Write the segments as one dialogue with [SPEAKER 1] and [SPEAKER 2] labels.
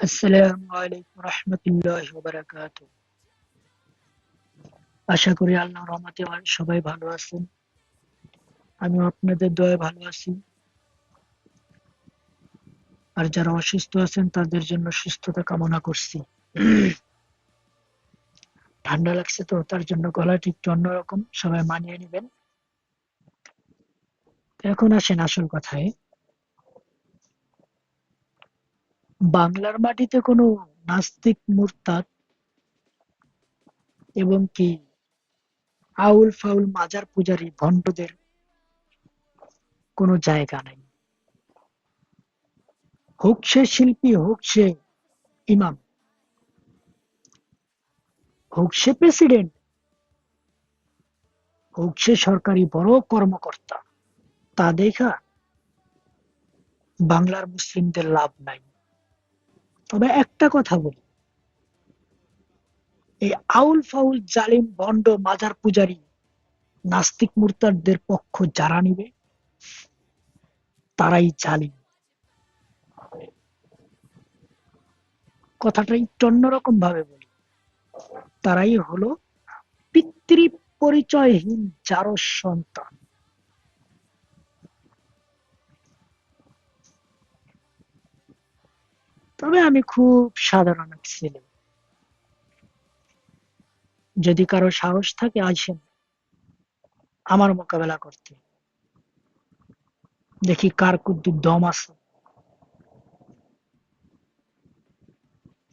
[SPEAKER 1] আসসালামু আলাইকুম রহমতুল্লাহ বারাকাত আশা করি আল্লাহর রহমতে সবাই ভালো আছেন। আমি আপনাদের দয়ে ভালো আছি। আর যারা অসুস্থ আছেন, তাদের জন্য সুস্থতা কামনা করছি। ঠান্ডা লাগছে তো, তার জন্য গলাটি একটু অন্যরকম, সবাই মানিয়ে নেবেন। এখন আসেন আসল কথায়। বাংলার মাটিতে কোনো নাস্তিক মুরতাদ এবং কি আউল ফাউল মাজার পূজারী ভণ্ডদের কোনো জায়গা নাই। হোক সে শিল্পী, হোক সে ইমাম, হোক সে প্রেসিডেন্ট, হোক সে সরকারি বড় কর্মকর্তা, তা দেখা বাংলার মুসলিমদের লাভ নাই। তবে একটা কথা বলি। এই আউল ফাউল জালিম ভণ্ড মাজার পূজারী নাস্তিক মুরতাদদের পক্ষ যারা নিবে, তারাই জালিম। কথাটা একটু অন্যরকম ভাবে বলি। তারাই হলো পিতৃ পরিচয়হীন যারো সন্তান। তবে আমি খুব সাধারণ এক ছেলে। যদি কারও সাহস থাকে আসেন আমার মোকাবেলা করতে। দেখি কার কুদ্দুর দম আছে।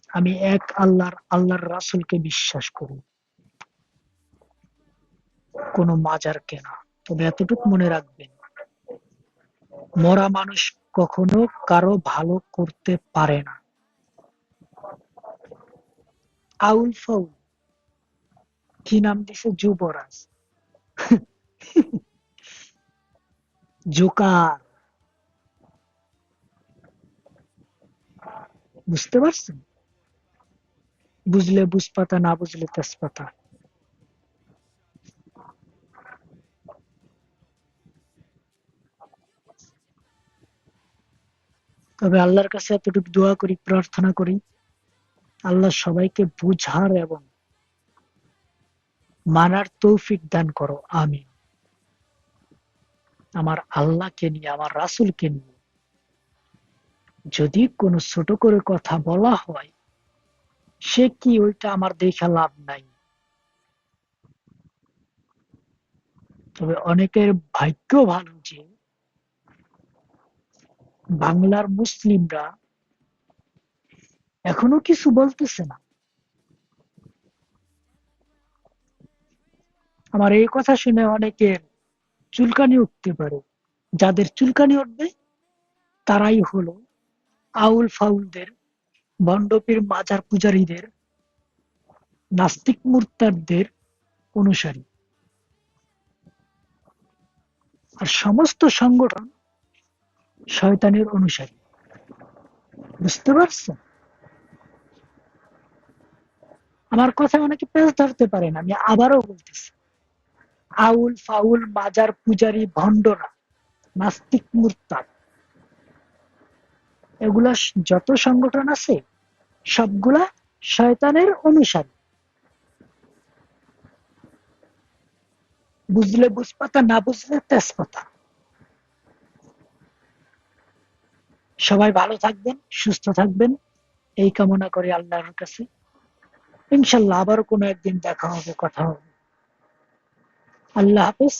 [SPEAKER 1] আমি এক আল্লাহর আল্লাহর রাসূলকে বিশ্বাস করি। কোনো মাজার কেনা। তবে এতটুকু মনে রাখবেন, মরা মানুষ কখনো কারও ভালো করতে পারে না। আউল ফাউল কি নাম দিছে যুবরাজ জোকার বুঝতে পারছেন বুঝলে বুঝপাতা না বুঝলে তেজপাতা তবে আল্লাহর কাছে এতটুকু দোয়া করি প্রার্থনা করি আল্লাহ সবাইকে বুঝার এবং মানার তৌফিক দান করো আমি আমার আল্লাহকে নিয়ে, আমার রাসূলকে নিয়ে যদি কোনো ছোট করে কথা বলা হয়, সে কি ওইটা আমার দেখা লাভ নাই? তবে অনেকের ভাগ্য ভালো যে বাংলার মুসলিমরা এখনও কিছু বলতেছে না। আমার এই কথা শুনে অনেকের চুলকানি উঠতে পারে। যাদের চুলকানি উঠবে, তারাই হলো আউল ফাউলদের ভণ্ডপীর মাজার পূজারীদের, নাস্তিক মুরতাদদের অনুসারী। আর সমস্ত সংগঠন শয়তানের অনুসারী। বুঝতে পারছেন? আমার কথা অনেকে পেশ ধরতে পারেন আমি আবারও বলতেছি। আউল ফাউল, মাজার পূজারী, ভণ্ডরা, নাস্তিক, মুরতাদ। এগুলা যত সংগঠন আছে, সবগুলা শয়তানের অনুসারী। বুঝলে বুঝপাতা, না বুঝলে তেজপাতা। সবাই ভালো থাকবেন, সুস্থ থাকবেন। এই কামনা করি আল্লাহর কাছে। ইনশাল্লাহ আবারও কোনো একদিন দেখা হবে কথা হবে। আল্লাহ হাফেজ।